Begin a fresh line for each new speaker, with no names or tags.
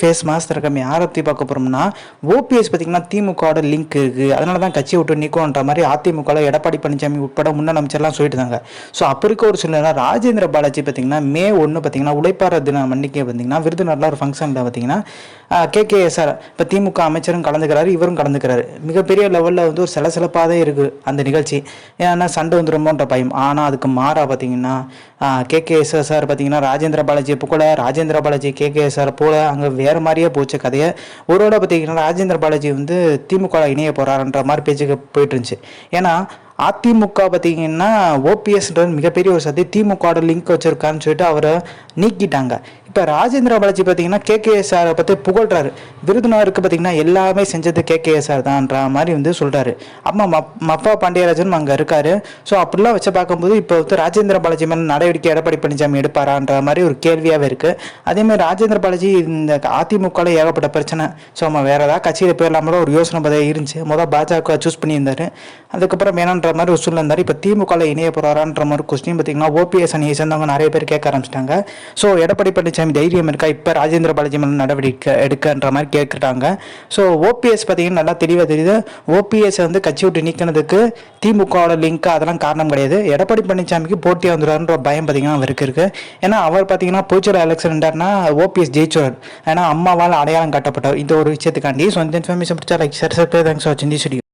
Face master கம்மி யாரை பற்றி பார்க்க போகிறோம்னா ஓபிஎஸ் பார்த்தீங்கன்னா திமுகவோட லிங்க் இருக்குது அதனால தான் கட்சி விட்டு நிற்கும்ன்ற மாதிரி அதிமுகவில் எடப்பாடி பழனிசாமி உட்பட முன்னாள் அமைச்சர்லாம் சொல்லிட்டு இருந்தாங்க. ஸோ அப்போ இருக்க ஒரு சூழ்நிலை ராஜேந்திர பாலாஜி பார்த்தீங்கன்னா மே ஒன்று பார்த்தீங்கன்னா உழைப்பாளர் தின மன்னிக்கை பார்த்தீங்கன்னா விருதுநகரில் ஒரு ஃபங்க்ஷனில் பார்த்தீங்கன்னா கேகேஎஸ்ஆர் இப்போ திமுக அமைச்சரும் கலந்துக்கிறாரு இவரும் கலந்துக்கிறாரு. மிகப்பெரிய லெவலில் வந்து ஒரு சில சிலப்பாக தான் இருக்குது அந்த நிகழ்ச்சி. ஏன்னா சண்டை வந்துருமோன்ற பயம். ஆனால் அதுக்கு மாறாக பார்த்தீங்கன்னா கேகேஎஸ்ஆர் சார் பார்த்தீங்கன்னா ராஜேந்திர பாலாஜி புகழ ராஜேந்திர பாலாஜி கேகேஎஸ்ஆர் போல அங்கே வேறு மாதிரியே போச்சு கதையை. ஒருவோட பார்த்தீங்கன்னா ராஜேந்திர பாலாஜி வந்து திமுக இணைய போகிறாருன்ற மாதிரி பேச்சுக்கு போயிட்டு இருந்துச்சு. ஏன்னா அதிமுக பார்த்தீங்கன்னா ஓபிஎஸ்ன்றது மிகப்பெரிய ஒரு சதி திமுகவோட லிங்க் வச்சுருக்கான்னு சொல்லிட்டு அவரை நீக்கிட்டாங்க. இப்போ ராஜேந்திர பாலாஜி பார்த்தீங்கன்னா கேகேஎஸ்ஆரை பற்றி புகழ்றாரு. விருதுநகருக்கு பார்த்தீங்கன்னா எல்லாமே செஞ்சது கேகேஎஸ்ஆர் தான்ன்ற மாதிரி வந்து சொல்கிறாரு அம்மா மப் மப்பா பாண்டியராஜன் அங்கே இருக்காரு. ஸோ அப்படிலாம் வச்சு பார்க்கும்போது இப்போ வந்து ராஜேந்திர பாலாஜி மேலே நடவடிக்கை எடப்பாடி பழனிசாமி எடுப்பாரான்ற மாதிரி ஒரு கேள்வியாகவே இருக்குது அதேமாதிரி ராஜேந்திர பாலாஜி இந்த அதிமுகவில் ஏகப்பட்ட பிரச்சனை. ஸோ நம்ம வேறு ஏதாவது கட்சியில் போயிடலாமலோ ஒரு யோசனை பதில் இருந்துச்சு. முதல் பாஜக சூஸ் பண்ணியிருந்தாரு. அதுக்கப்புறம் வேணான்ற மாதிரி ஒரு சூழ்நிலை இருந்தார். இப்போ திமுகவில் இணைய போகிறாரான்ற மாதிரி கொஸ்டின் பார்த்தீங்கன்னா ஓபிஎஸ் அணியை சேர்ந்தவங்க நிறைய பேர் கேட்க ஆரம்பிச்சிட்டாங்க. ஸோ எடப்பாடி பழனிசாமி தைரியம் இருக்கா? இப்போ ராஜேந்திர பாலாஜி மேலே நடவடிக்கை எடுக்கன்ற மாதிரி கேட்குறாங்க. ஸோ ஓபிஎஸ் பார்த்தீங்கன்னா நல்லா தெளிவாக தெரியுது. ஓபிஎஸ் வந்து கட்சி விட்டு நீக்கினதுக்கு திமுகவோட லிங்க் அதெல்லாம் காரணம் கிடையாது. எடப்பாடி பழனிசாமிக்கு போட்டியாக வந்துடுவார்ன்ற பயம் பார்த்தீங்கன்னா அவருக்கு இருக்குது ஏன்னா அவர் பார்த்தீங்கன்னா பூச்சூர் இருந்தார்னா ஓபிஎஸ் ஜெயிச்சுவார். ஏன்னா அம்மாவால் அடையாளம் காட்டப்பட்டவர். இந்த ஒரு விஷயத்துக்காண்டி. ஸோ இந்த இன்ஃபர்மேஷன் பிடிச்சா like sir sir thanks for Sindhi studio